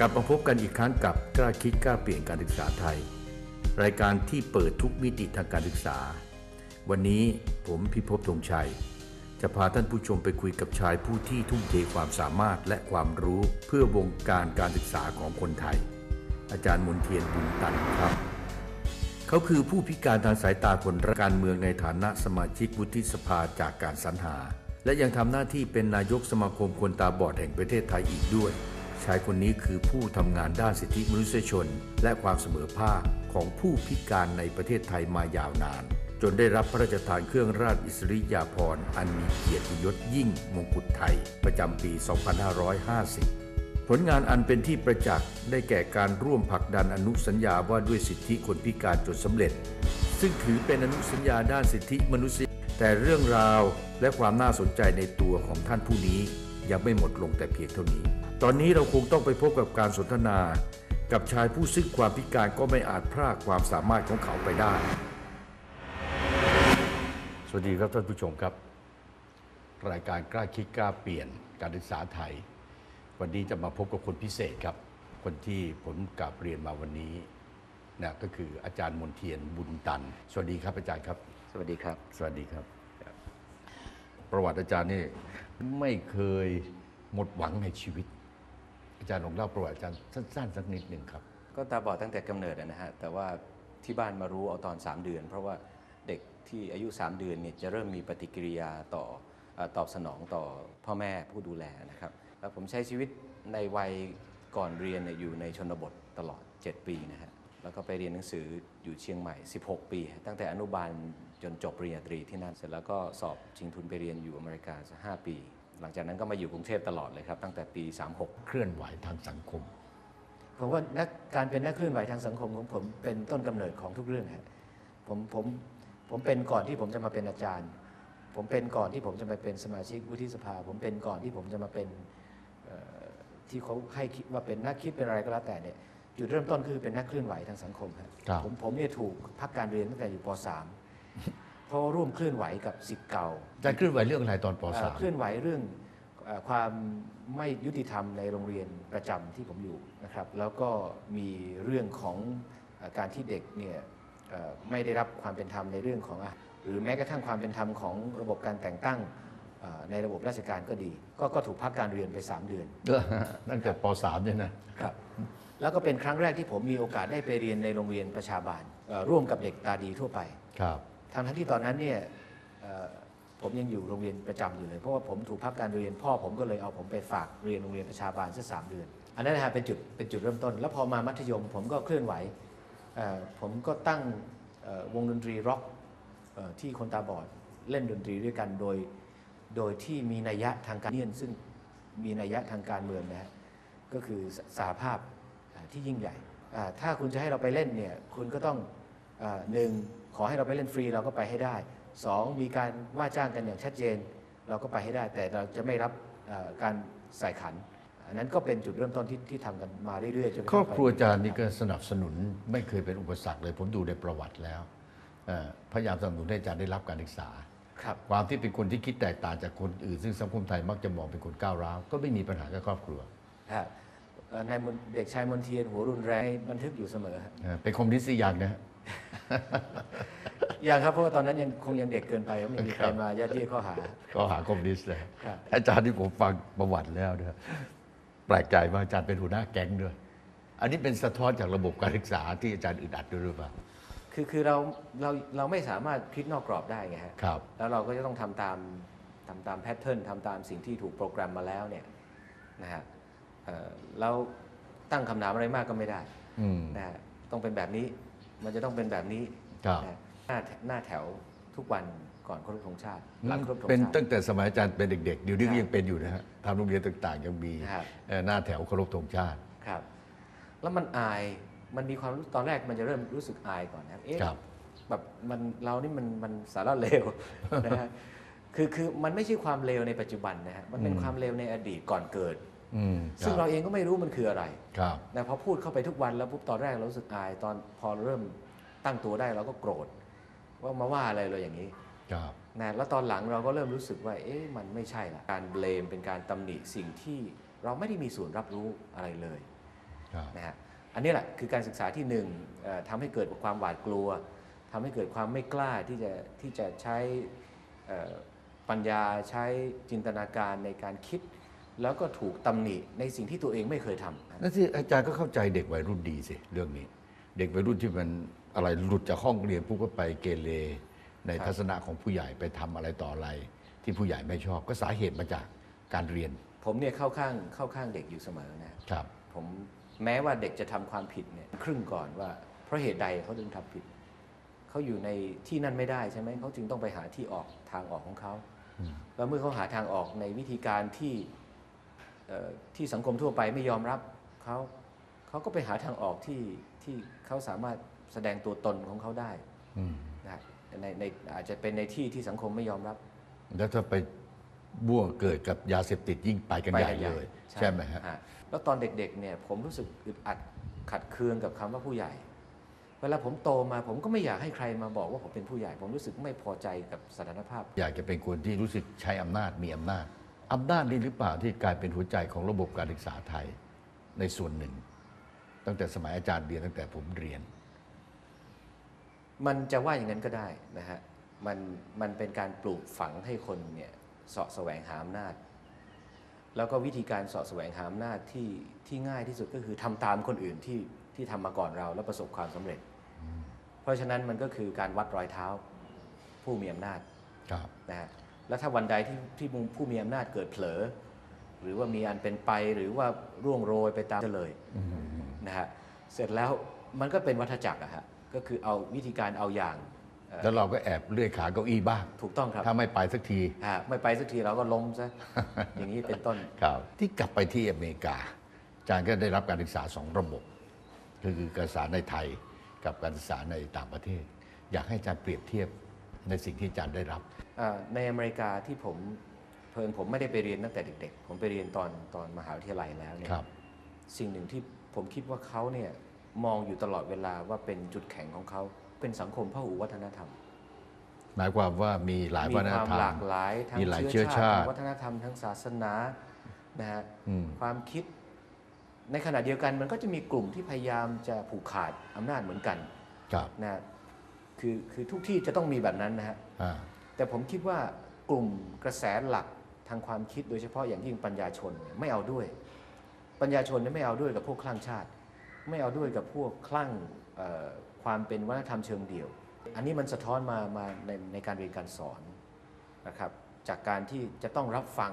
กลับมาพบกันอีกครั้งกับกล้าคิดกล้าเปลี่ยนการศึกษาไทย รายการที่เปิดทุกมิติทางการศึกษา วันนี้ผมพิภพธงชัย จะพาท่านผู้ชมไปคุยกับชายผู้ที่ทุ่มเทความสามารถและความรู้เพื่อวงการการศึกษาของคนไทย อาจารย์มนเทียนบุญตันครับ เขาคือผู้พิการทางสายตาคนรักการเมืองในฐานะสมาชิกวุฒิสภาจากการสรรหา และยังทำหน้าที่เป็นนายกสมาคมคนตาบอดแห่งประเทศไทยอีกด้วย ชายคนนี้คือผู้ทำงานด้านสิทธิมนุษยชน และความเสมอภาคของผู้พิการในประเทศไทยมายาวนาน จนได้รับพระราชทานเครื่องราชอิสริยาภรณ์อันมีเกียรติยศยิ่งมงกุฎไทย ประจำปี 2550ผลงานอันเป็นที่ประจักษ์ได้แก่การร่วมผลักดันอนุสัญญาว่าด้วยสิทธิคนพิการจนสำเร็จ ซึ่งถือเป็นอนุสัญญาด้านสิทธิมนุษยแต่เรื่องราวและความน่าสนใจในตัวของท่านผู้นี้ยังไม่หมดลงแต่เพียงเท่านี้ ตอนนี้เราคงต้องไปพบกับการสนทนา กับชายผู้ซึ่งความพิการก็ไม่อาจพรากความสามารถของเขาไปได้ สวัสดีครับท่านผู้ชมครับ รายการกล้าคิดกล้าเปลี่ยนการศึกษาไทย วันนี้จะมาพบกับคนพิเศษครับ คนที่ผมกราบเรียนมาวันนี้นะก็คืออาจารย์มนเทียนบุญตัน สวัสดีครับอาจารย์ครับ สวัสดีครับ สวัสดีครับ ประวัติอาจารย์นี่ไม่เคยหมดหวังในชีวิต อาจารย์ลองเล่าประวัติอาจารย์สั้นๆสักนิดหนึ่งครับ ก็ตาบอดตั้งแต่กำเนิดนะฮะ แต่ว่าที่บ้านมารู้เอาตอน 3 เดือน เพราะว่าเด็กที่อายุ 3 เดือนเนี่ยจะเริ่มมีปฏิกิริยาต่อตอบสนองต่อพ่อแม่ผู้ดูแลนะครับ แล้วผมใช้ชีวิตในวัยก่อนเรียนอยู่ในชนบทตลอด 7 ปีนะฮะ แล้วก็ไปเรียนหนังสืออยู่เชียงใหม่ 16 ปี ตั้งแต่อนุบาลจนจบปริญญาตรีที่นั่น เสร็จแล้วก็สอบชิงทุนไปเรียนอยู่อเมริกาสัก5ปี หลังจากนั้นก็มาอยู่กรุงเทพตลอดเลยครับ ตั้งแต่ปี 36 เคลื่อนไหวทางสังคม ผมว่านักการเป็นนักเคลื่อนไหวทางสังคมของผมเป็นต้นกำเนิดของทุกเรื่องฮะผมผมผมเป็นก่อนที่ผมจะมาเป็นอาจารย์ ผมเป็นก่อนที่ผมจะมาเป็นสมาชิกวุฒิสภา ผมเป็นก่อนที่ผมจะมาเป็นเอ่อที่เขาให้คิดว่าเป็นนักคิดเป็นอะไรก็แล้วแต่เนี่ยจุดเริ่มต้นคือเป็นนักเคลื่อนไหวทางสังคมครับครับผมผมเนี่ยถูกพักการเรียนตั้งแต่อยู่ป .3 เพราะว่าร่วมเคลื่อนไหวกับสิทธิ์เก่าอาจารย์เคลื่อนไหวเรื่องอะไรตอนปเอ่อเคลื่อนไหวเรื่องเอ่อความไม่ยุติธรรมในโรงเรียนประจำที่ผมอยู่นะครับ แล้วก็มีเรื่องของเอ่อการที่เด็กเนี่ยเอ่อไม่ได้รับความเป็นธรรมในเรื่องของอะหรือแม้กระทั่งความเป็นธรรมของระบบการแต่งตั้งเอ่อในระบบราชการก็ดี ก็ก็ถูกพักการเรียนไป 3 เดือน .3 ตั้งแต่ป .3 เนี่ยนะครับแล้วก็เป็นครั้งแรกที่ผมมีโอกาสได้ไปเรียนในโรงเรียนประชาบาลเอ่อร่วมกับเด็กตาดีทั่วไปครับ ทั้งทั้งที่ตอนนั้นเนี่ยผมยังอยู่โรงเรียนประจำอยู่เลย เพราะว่าผมถูกพักการเรียนพ่อผมก็เลยเอาผมไปฝากเรียนโรงเรียนประชาบาลสักสามเดือน อันนั้นนะฮะเป็นจุดเป็นจุดเริ่มต้น แล้วพอมามัธยมผมก็เคลื่อนไหวผมก็ตั้งวงดนตรีร็อกที่คนตาบอดเล่นดนตรีด้วยกันโดยโดยที่มีนัยยะทางการเนียนซึ่งมีนัยยะทางการเมืองนะฮะก็คือสสหภาพที่ยิ่งใหญ่ ถ้าคุณจะให้เราไปเล่นเนี่ยคุณก็ต้องหนึ่ง ขอให้เราไปเล่นฟรีเราก็ไปให้ได้สองมีการว่าจ้างกันอย่างชัดเจน เราก็ไปให้ได้ แต่เราจะไม่รับอ่าการใส่ขันอันนั้นก็เป็นจุดเริ่มต้นที่ที่ทำกันมาเรื่อยๆจนกะครทั่องบไปครัวอาจารย์นี่ก็สนับสนุนไม่เคยเป็นอุปสรรคเลย ผมดูในประวัติแล้วเอ่อพยายามสนับสนุนให้อาจารย์ได้รับการศึกษาครับความที่เป็นคนที่คิดแตกต่างจากคนอื่น ซึ่งสังคมไทยมักจะมองเป็นคนก้าวร้าว ก็ไม่มีปัญหากับครอบครัวฮะเอ่อในมนเด็กชายมนเทียนหัวรุนแรงบันทึกอยู่เสมอฮะเอ่อเป็นคอมมิวนิสต์หรือยังนะฮะ ยังครับเพราะว่าตอนนั้นยังคงยังเด็กเกินไปก็ไม่มีใครครับมายัดเยียดข้อหา ก็หาคอมมิวนิสต์เลยครับ อาจารย์ที่ผมฟังประวัติแล้วเนี่ยแปลกใจมากอาจารย์เป็นหัวหน้าแก๊งด้วย อันนี้เป็นสะท้อนจากระบบการศึกษาที่อาจารย์อึดอัดด้วยหรือเปล่า คือคือเราเราเราไม่สามารถคิดนอกกรอบได้ไงฮะครับ แล้วเราก็จะต้องทำตามทำตามแพทเทิร์นทำตามสิ่งที่ถูกโปรแกรมมาแล้วเนี่ยนะฮะเอ่อแล้วตั้งคำถามอะไรมากก็ไม่ได้ อืม นะฮะต้องเป็นแบบนี้ มันจะต้องเป็นแบบนี้ครับนะฮะหน้าหน้าแถวทุกวันก่อนเคารพธงชาติหลังเคารพธงเป็นชาติ ตั้งแต่สมัยอาจารย์เป็นเด็กๆเดี๋ยวนี้ครัก็บยังเป็นอยู่นะฮะทางโรงเรียนต่างๆ ยังมีครับ เอ่อหน้าแถวเคารพธงชาติ ครับ แล้วมันอายมันมีความรู้ตอนแรกมันจะเริ่มรู้สึกอายก่อนนะครับเอ๊ะครับ แบบมันเรานี่มันมันสารเลว นะฮะคือคือมันไม่ใช่ความเลวในปัจจุบันนะฮะมันเป็นอืมความเลวในอดีตก่อนเกิด อืมซึ่งคเราบเองก็ไม่รู้มันคืออะไรครับ นะพอพูดเข้าไปทุกวันแล้วปุ๊บตอนแรกเรารู้สึกอาย ตอนพอเริ่มตั้งตัวได้เราก็โกรธ ว่ามาว่าอะไรเราอย่างนี้ครับ นะแล้วตอนหลังเราก็เริ่มรู้สึกว่า เอ๊ะมันไม่ใช่ละการเบลมเป็นการตำหนิสิ่งที่เราไม่ได้มีส่วนรับรู้อะไรเลย ครับ นะฮะอันนี้แหละคือการศึกษาที่หนึ่งเอ่อทำให้เกิดความหวาดกลัวทำให้เกิดความไม่กล้าที่จะที่จะใช้เอ่อปัญญาใช้จินตนาการในการคิด แล้วก็ถูกตำหนิในสิ่งที่ตัวเองไม่เคยทำนั่นที่อาจารย์ก็เข้าใจเด็กวัยรุ่นดีสิเรื่องนี้ เด็กวัยรุ่นที่มันอะไรหลุดจากห้องเรียนปุ๊บก็ไปเกเรในครับทัศนะของผู้ใหญ่ไปทำอะไรต่ออะไร ที่ผู้ใหญ่ไม่ชอบ ก็สาเหตุมาจากการเรียน ผมเนี่ยเข้าข้างเข้าข้างเด็กอยู่เสมอนะครับ ผมแม้ว่าเด็กจะทำความผิดเนี่ยครึ่งก่อนว่า เพราะเหตุใดเขาถึงทำผิดเขาอยู่ในที่นั่นไม่ได้ใช่ไหมเขาจึงต้องไปหาที่ออกทางออกของเขาอืมแล้วเมื่อเขาหาทางออกในวิธีการที่เอ่อ ที่สังคมทั่วไปไม่ยอมรับเขาเขาก็ไปหาทางออกที่ที่เขาสามารถแสดงตัวตนของเขาได้อืมนะฮะในในอาจจะเป็นในที่ที่สังคมไม่ยอมรับ แล้วถ้าไปบ่วงเกิดกับยาเสพติดยิ่งไปกันใหญ่ไปเลย ใช่ไหมฮะอ่แล้วตอนเด็กๆเนี่ยผมรู้สึกอึดอัดขัดเคืองกับคำว่าผู้ใหญ่ เวลาผมโตมาผมก็ไม่อยากให้ใครมาบอกว่าผมเป็นผู้ใหญ่ ผมรู้สึกไม่พอใจกับสถานภาพ อยากจะเป็นคนที่รู้สึกใช้อำนาจมีอำนาจ อำนาจนี้หรือเปล่าที่กลายเป็นหัวใจของระบบการศึกษาไทยในส่วนหนึ่ง ตั้งแต่สมัยอาจารย์เรียนตั้งแต่ผมเรียน มันจะว่าอย่างนั้นก็ได้นะฮะมันมันเป็นการปลูกฝังให้คนเนี่ยเสาะแสวงหาอำนาจ แล้วก็วิธีการเสาะแสวงหาอำนาจที่ที่ง่ายที่สุดก็คือทำตามคนอื่นที่ที่ทำมาก่อนเราแล้วประสบความสำเร็จ เพราะฉะนั้นมันก็คือการวัดรอยเท้าผู้มีอำนาจครับนะฮะ แล้วถ้าวันใดที่ที่ผู้มีอำนาจเกิดเผลอ หรือว่ามีอันเป็นไปหรือว่าร่วงโรยไปตามเลยนะฮะเสร็จแล้วมันก็เป็นวัฏจักรอะฮะก็คือเอาวิธีการเอาอย่างเอ่อแล้วเราก็แอบเลื่อยขาเก้าอี้บ้าง ถูกต้องครับ ถ้าไม่ไปสักทีฮะไม่ไปสักทีเราก็ล้มซะอย่างนี้เป็นต้นครับที่กลับไปที่อเมริกาอาจารย์ก็ได้รับการศึกษาสองระบบ คือการศึกษาในไทยกับการศึกษาในต่างประเทศ อยากให้อาจารย์เปรียบเทียบ ในสิ่งที่อาจารย์ได้รับอ่าในอเมริกาที่ผมเพิ่งผมไม่ได้ไปเรียนตั้งแต่เด็ก ๆ ผมไปเรียนตอนตอนมหาวิทยาลัยแล้วเนี่ยครับสิ่งหนึ่งที่ผมคิดว่าเขาเนี่ยมองอยู่ตลอดเวลาว่าเป็นจุดแข็งของเขาเป็นสังคมพหุวัฒนธรรม หมายความว่ามีหลายมีวัฒนความธรรหลามกหลายทั้งมีหลายเชื้อเชื้อชาชาติติทางวัฒนธรรมทั้งศาสนานะฮะอืมความคิดในขณะเดียวกันมันก็จะมีกลุ่มที่พยายามจะผูกขาดอำนาจเหมือนกันครับนะฮะ คือคือทุกที่จะต้องมีแบบนั้นนะฮะอ่าแต่ผมคิดว่ากลุ่มกระแสหลักทางความคิดโดยเฉพาะอย่างยิ่งปัญญาชนเนี่ยไม่เอาด้วย ปัญญาชนเนี่ยไม่เอาด้วยกับพวกคลั่งชาติ ไม่เอาด้วยกับพวกคลั่งเอ่อความเป็นวัฒนธรรมเชิงเดี่ยว อันนี้มันสะท้อนมามาในในการเรียนการสอนนะครับจากการที่จะต้องรับฟัง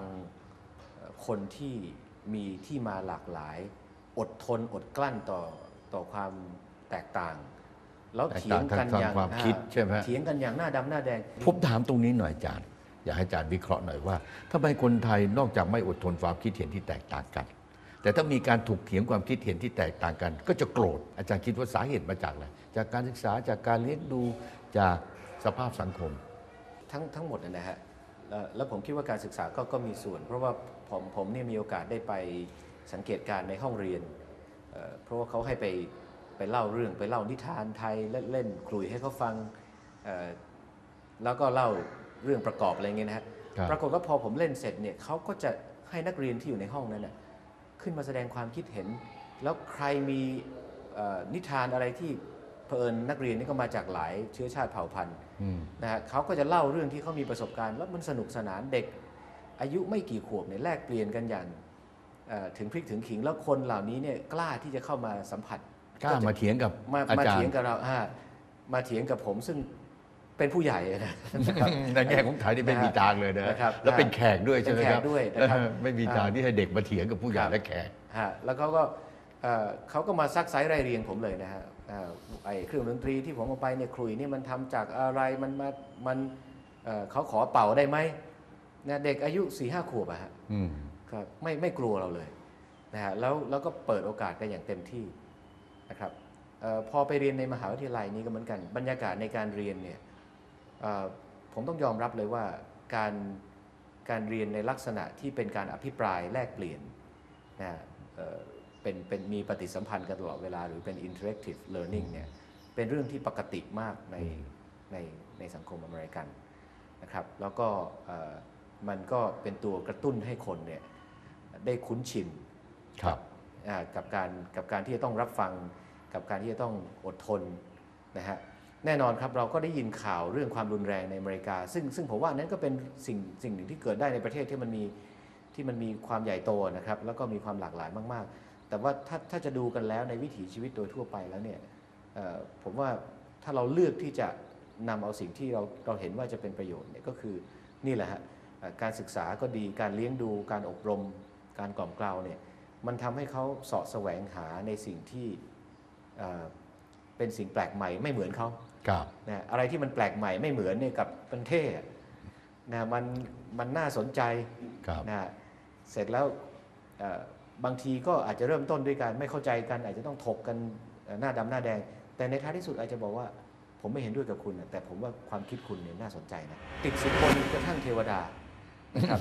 เอ่อคนที่มีที่มาหลากหลาย อดทนอดกลั้นต่อต่อความแตกต่าง แล้วแตกเถียต่างงกันทางอย่างความคิดใช่ไหมเถียงกันอย่างหน้าดำหน้าแดงผมถามตรงนี้หน่อยอาจารย์ อยากให้อาจารย์วิเคราะห์หน่อยว่าทำไมคนไทยนอกจากไม่อดทนความคิดเห็นที่แตกต่างกัน แต่ถ้ามีการถกเถียงความคิดเห็นที่แตกต่างกัน ก็จะโกรธอาจารย์คิดว่าสาเหตุมาจากอะไรจากการศึกษาจากการเลี้ยงดูจากสภาพสังคม ทั้งทั้งหมดนะนะฮะแล้วแล้วผมคิดว่าการศึกษาก็ก็มีส่วน เพราะว่าผมผมเนี่ยมีโอกาสได้ไปสังเกตการณ์ในห้องเรียนเอ่อเพราะว่าเขาให้ไป ไปเล่าเรื่องไปเล่านิทานไทยเล่นเล่นคลุยให้เขาฟังเอ่อแล้วก็เล่าเรื่องประกอบอะไรเงี้ยนะฮะครับปรากฏว่าพอผมเล่นเสร็จเนี่ยเขาก็จะให้นักเรียนที่อยู่ในห้องนั้นน่ะขึ้นมาแสดงความคิดเห็น แล้วใครมีเอ่อนิทานอะไรที่เผอิญนักเรียนนี่ก็มาจากหลายเชื้อชาติเผ่าพันธุ์อืมนะฮะเขาก็จะเล่าเรื่องที่เขามีประสบการณ์แล้วมันสนุกสนานเด็ก อายุไม่กี่ขวบเนี่ยแลกเปลี่ยนกันอย่างเอ่อถึงพริกถึงขิงแล้วคนเหล่านี้เนี่ยกล้าที่จะเข้ามาสัมผัส กล้ามาเถียงกับมาอามาจารเถียงย์กับเราอ่ามาเถียงกับผมซึ่งเป็นผู้ใหญ่นะนะครับ ในแง่ของไทยนี่ไม่มีทางเลยนะนะครับแล้วเป็นแขกด้วยใช่ไหมครับเป็นแขกด้วยนะครับเออไม่มีทางที่ให้เด็กมาเถียงกับผู้ใหญ่ครับ และแขก ฮะแล้วเขาก็เอ่อเขาก็มาซักไซส์รายเรียงผมเลยนะฮะเอ่อไอ้เครื่องดนตรีที่ผมเอาไปเนี่ยคลุยนี่มันทำจากอะไรมันมามันเอ่อเขาขอเป่าได้ไหมนะเด็กอายุ4ี่ห้าขวบอะฮะ อืม ครับไม่ไม่กลัวเราเลยนะฮะแล้วแล้วก็เปิดโอกาสกันอย่างเต็มที่ นะครับเออพอไปเรียนในมหาวิทยาลัยนี้ก็เหมือนกัน บรรยากาศในการเรียนเนี่ยเอ่อผมต้องยอมรับเลยว่าการการเรียนในลักษณะที่เป็นการอภิปรายแลกเปลี่ยนนะฮะเอ่อเป็นเป็นมีปฏิสัมพันธ์กันตลอดเวลา หรือเป็น interactive learning เนี่ยเป็นเรื่องที่ปกติมากในในในสังคมอเมริกันนะครับแล้วก็เอ่อมันก็เป็นตัวกระตุ้นให้คนเนี่ยได้คุ้นชินครับ กับการกับการที่จะต้องรับฟัง กับการที่จะต้องอดทนนะฮะแน่นอนครับเราก็ได้ยินข่าวเรื่องความรุนแรงในอเมริกา ซึ่งซึ่งผมว่านั้นก็เป็นสิ่งสิ่งหนึ่งที่เกิดได้ในประเทศที่มันมีที่มันมีความใหญ่โตนะครับ แล้วก็มีความหลากหลายมากๆ แต่ว่าถ้าถ้าจะดูกันแล้วในวิถีชีวิตโดยทั่วไปแล้วเนี่ยผมว่าถ้าเราเลือกที่จะนำเอาสิ่งที่เราเราเห็นว่าจะเป็นประโยชน์เนี่ยก็คือนี่แหละฮะการศึกษาก็ดีการเลี้ยงดูการอบรมการกล่อมเกลาเนี่ย มันทำให้เขาเสาะแสวงหาในสิ่งที่เอ่อเป็นสิ่งแปลกใหม่ไม่เหมือนเขาครับนะอะไรที่มันแปลกใหม่ไม่เหมือนเนี่ยกับประเทศนะมันมันน่าสนใจครับนะเสร็จแล้วเอ่อบางทีก็อาจจะเริ่มต้นด้วยการไม่เข้าใจกัน อาจจะต้องถกกันเอ่อหน้าดำหน้าแดง แต่ในท้ายที่สุดอาจจะบอกว่าผมไม่เห็นด้วยกับคุณนะแต่ผมว่าความคิดคุณเนี่ยน่าสนใจนะติดสินบนกระทั่งเทวดานะครับ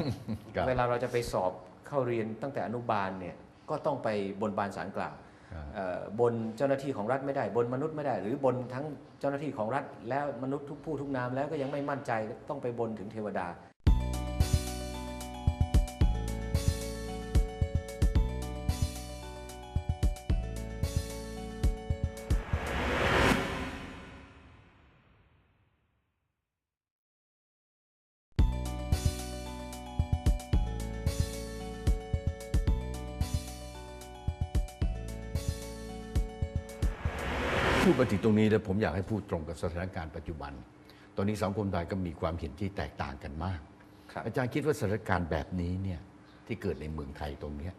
ครับเวลาเราจะไปสอบเข้าเรียนตั้งแต่อนุบาลเนี่ย ก็ต้องไปบนบานสารกล่าวครับเอ่อบนเจ้าหน้าที่ของรัฐไม่ได้ บนมนุษย์ไม่ได้ หรือบนทั้งเจ้าหน้าที่ของรัฐ แล้วมนุษย์ทุกผู้ทุกนามแล้วก็ยังไม่มั่นใจต้องไปบนถึงเทวดา พูดมาถึงตรงนี้แล้วผมอยากให้พูดตรงกับสถานการณ์ปัจจุบัน ตอนนี้สังคมไทยก็มีความเห็นที่แตกต่างกันมากครับอาจารย์คิดว่าสถานการณ์แบบนี้เนี่ยที่เกิดในเมืองไทยตรงเนี้ย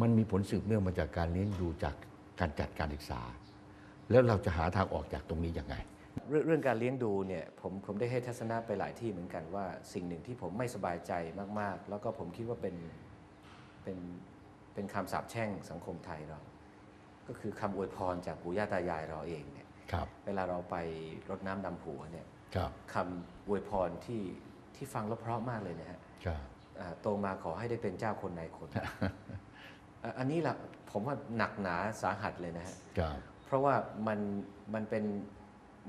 มันมีผลสืบเนื่องมาจากการเลี้ยงดูจากการจัดการศึกษา แล้วเราจะหาทางออกจากตรงนี้ยังไงเรื่องเรื่องการเลี้ยงดูเนี่ยผมผมได้ให้ทัศนะไปหลายที่เหมือนกันว่าสิ่งหนึ่งที่ผมไม่สบายใจมาก ๆ แล้วก็ผมคิดว่าเป็นเป็นเป็นคำสาปแช่งสังคมไทยเรา ก็คือคำอวยพรจากปู่ย่าตายายเราเองเนี่ยครับเวลาเราไปรดน้ำดำหัวเนี่ยครับคำอวยพรที่ที่ฟังแล้วเพราะมากเลยนะฮะครับอ่าโตมาขอให้ได้เป็นเจ้าคนนายคนอะอันนี้แหละผมว่าหนักหนาสาหัสเลยนะฮะครับเพราะว่ามันมันเป็น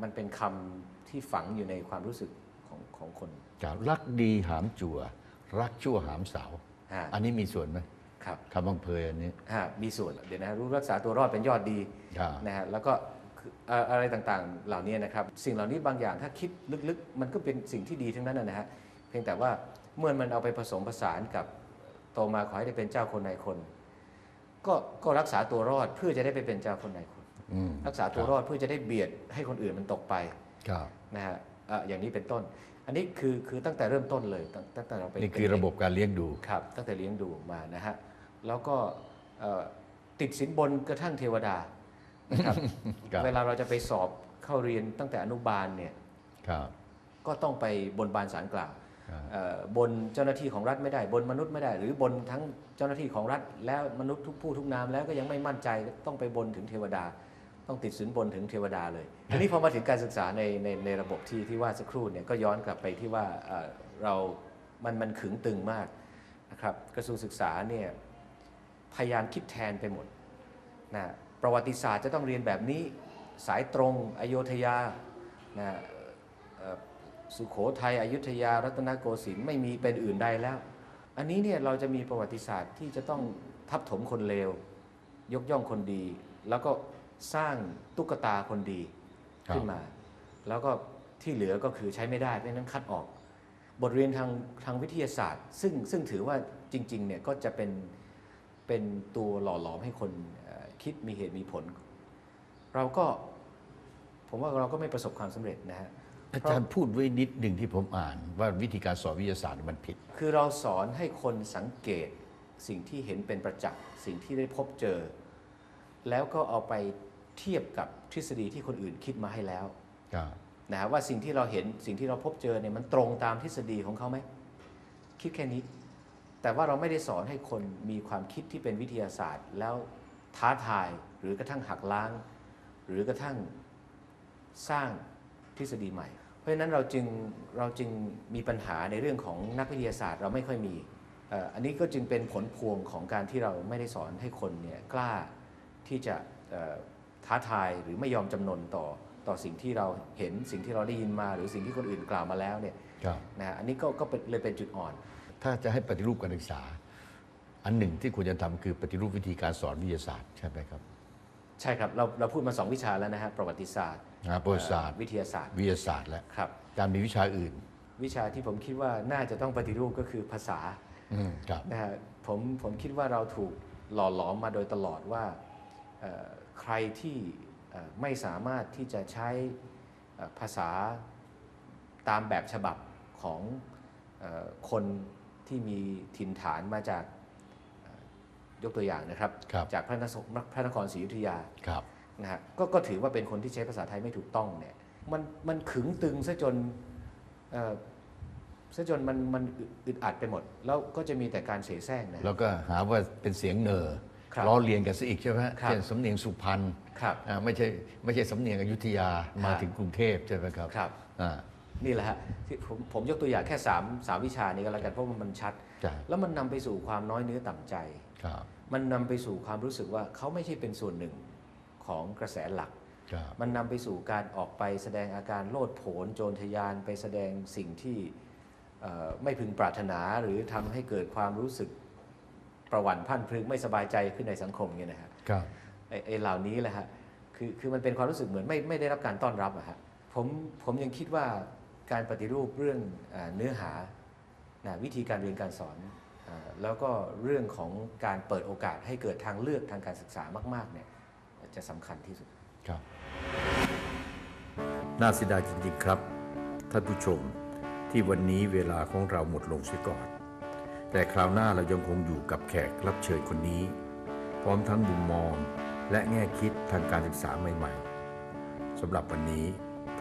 มันเป็นคำที่ฝังอยู่ในความรู้สึกของของคนครับรักดีหามจั่วรักชั่วหามสาวฮะอันนี้มีส่วนไหม ครับคำบังเพยอันนี้ฮะมีส่วนเดี๋ยวนะรู้รักษาตัวรอดเป็นยอดดีครับนะฮะแล้วก็คือเอ่ออะไรต่างๆเหล่านี้นะครับ สิ่งเหล่านี้บางอย่างถ้าคิดลึกๆ มันก็เป็นสิ่งที่ดีทั้งนั้นนะนะฮะเพียงแต่ว่าเมื่อมันเอาไปผสมผสานกับโตมาขอให้ได้เป็นเจ้าคนนายคน ก็ก็รักษาตัวรอดเพื่อจะได้ไปเป็นเจ้าคนนายคนอืมรักษาตัวรอดเพื่อจะได้เบียดให้คนอื่นมันตกไปครับนะฮะเอ่ออย่างนี้เป็นต้น อันนี้คือคือตั้งแต่เริ่มต้นเลยตั้งตั้งแต่เราเป็นนี่คือระบบการเลี้ยงดูครับ ตั้งแต่เลี้ยงดูมานะฮะ แล้วก็เอ่อติดสินบนกระทั่งเทวดานะครับครับเวลาเราจะไปสอบเข้าเรียนตั้งแต่อนุบาลเนี่ยครับก็ต้องไปบนบานสารกล่าวครับเอ่อบนเจ้าหน้าที่ของรัฐไม่ได้ บนมนุษย์ไม่ได้ หรือบนทั้งเจ้าหน้าที่ของรัฐ แล้วมนุษย์ทุกผู้ทุกนามแล้วก็ยังไม่มั่นใจต้องไปบนถึงเทวดา ต้องติดสินบนถึงเทวดาเลยทีนี้พอมาถึงการศึกษาในในในระบบที่ที่ว่าสักครู่เนี่ยก็ย้อนกลับไปที่ว่าเอ่อเรามันมันขึงตึงมากนะครับกระทรวงศึกษาเนี่ย พยายามคิดแทนไปหมดนะประวัติศาสตร์จะต้องเรียนแบบนี้สายตรงอโยธยานะเอ่อสุขโขทัยอยุธยา รัตนโกสินทร์ไม่มีเป็นอื่นใดแล้ว อันนี้เนี่ยเราจะมีประวัติศาสตร์ที่จะต้องทับถมคนเลวยกย่องคนดี แล้วก็สร้างตุ๊กตาคนดีครับขึ้นมา แล้วก็ที่เหลือก็คือใช้ไม่ได้เพราะฉะนั้นคัดออก บทเรียนทางทางวิทยาศาสตร์ ซึ่งซึ่งถือว่าจริงๆเนี่ยก็จะเป็น เป็นตัวหล่อหลอมให้คนเอ่อคิดมีเหตุมีผล เราก็ผมว่าเราก็ไม่ประสบความสำเร็จนะฮะอาจารย์พูดไว้นิดหนึ่งที่ผมอ่าน ว่าวิธีการสอนวิทยาศาสตร์มันผิด คือเราสอนให้คนสังเกตสิ่งที่เห็นเป็นประจักษ์สิ่งที่ได้พบเจอ แล้วก็เอาไปเทียบกับทฤษฎีที่คนอื่นคิดมาให้แล้วครับนะฮะว่าสิ่งที่เราเห็นสิ่งที่เราพบเจอเนี่ยมันตรงตามทฤษฎีของเขาไหมคิดแค่นี้ แต่ว่าเราไม่ได้สอนให้คนมีความคิดที่เป็นวิทยาศาสตร์ แล้วท้าทายหรือกระทั่งหักล้าง หรือกระทั่งสร้างทฤษฎีใหม่ เพราะฉะนั้นเราจึงเราจึงมีปัญหาในเรื่องของนักวิทยาศาสตร์ เราไม่ค่อยมีอันนี้ก็จึงเป็นผลพวงของการที่เราไม่ได้สอนให้คนเนี่ยกล้าที่จะท้าทายหรือไม่ยอมจำนนต่อต่อสิ่งที่เราเห็นสิ่งที่เราได้ยินมา หรือสิ่งที่คนอื่นกล่าวมาแล้วเนี่ยนะฮะอันนี้ก็ก็เป็นเลยเป็นจุดอ่อน ถ้าจะให้ปฏิรูปการศึกษา อันหนึ่งที่ควรจะทำคือปฏิรูปวิธีการสอนวิทยาศาสตร์ใช่ไหมครับ ใช่ครับเราเราพูดมาสองวิชาแล้วนะฮะประวัติศาสตร์อ่าประวัติศาสตร์เอ่อวิทยาศาสตร์ วิทยาศาสตร์และครับการมีวิชาอื่น วิชาที่ผมคิดว่าน่าจะต้องปฏิรูปก็คือภาษาอืมครับนะฮะผมผมคิดว่าเราถูกหล่อหลอมมาโดยตลอดว่าเอ่อใครที่เอ่อไม่สามารถที่จะใช้เอ่อภาษาตามแบบฉบับของเออคน ที่มีถิ่นฐานมาจากเอ่อยกตัวอย่างนะครับครับจากพระนครพระนครศรีอยุธยาครับนะฮะก็ก็ถือว่าเป็นคนที่ใช้ภาษาไทยไม่ถูกต้องเนี่ยมันมันขึงตึงซะจนเอ่อซะจนมันมันอึดอัดไปหมด แล้วก็จะมีแต่การเสแสร้งนะแล้วก็หาว่าเป็นเสียงเหนอครับล้อเลียนกันซะอีกใช่ไหมฮะครับเช่นสำเนียงสุพรรณครับอ่าไม่ใช่ไม่ใช่สำเนียงอยุธยามาฮะถึงกรุงเทพใช่ไหมครับครับอ่า นี่แหละฮะที่ผมผมยกตัวอย่างแค่3ามสามวิชานี้ก็แล้วกันเพราะว่ามันชัด ใช่แล้วมันนำไปสู่ความน้อยเนื้อต่ำใจ ครับมันนำไปสู่ความรู้สึกว่าเขาไม่ใช่เป็นส่วนหนึ่งของกระแสหลัก ครับมันนำไปสู่การออกไปแสดงอาการโลดโผนโจรทยานไปแสดงสิ่งที่เอ่อไม่พึงปรารถนาหรือทำให้เกิดความรู้สึกประหวั่นพรันพรึงไม่สบายใจขึ้นในสังคมเนี่ยนะฮะ ครับ ไอ้ไอ้เหล่านี้แหละฮะ คือ คือมันเป็นความรู้สึกเหมือนไม่ ไม่ได้รับการต้อนรับอะฮะ ผม ผมยังคิดว่า การปฏิรูปเรื่องเออเนื้อหานะวิธีการเรียนการสอนเออแล้วก็เรื่องของการเปิดโอกาสให้เกิดทางเลือกทางการศึกษามากๆเนี่ยจะสำคัญที่สุดครับน่าเสียดายจริงๆครับท่านผู้ชมที่วันนี้เวลาของเราหมดลงเสียก่อน แต่คราวหน้าเรายังคงอยู่กับแขกรับเชิญคนนี้ พร้อมทั้งมุมมองและแง่คิดทางการศึกษาใหม่ๆสำหรับวันนี้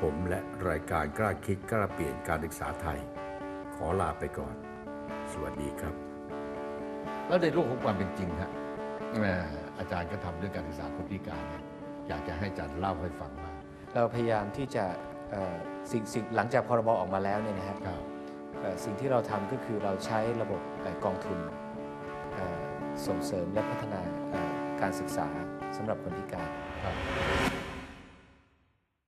ผมและรายการกล้าคิดกล้าเปลี่ยนการศึกษาไทย ขอลาไปก่อน สวัสดีครับ แล้วในโลกของความเป็นจริงฮะแม่อาจารย์ก็ทำเรื่องการศึกษาคนพิการเนี่ยอยากจะให้อาจารย์เล่าให้ฟังบ้างเราพยายามที่จะเอ่อสิ่งสิ่งหลังจากพรบออกมาแล้วเนี่ยนะฮะครับเอ่อสิ่งที่เราทำก็คือเราใช้ระบบเอ่อกองทุนเอ่อส่งเสริมและพัฒนาเอ่อการศึกษาสำหรับคนพิการครับ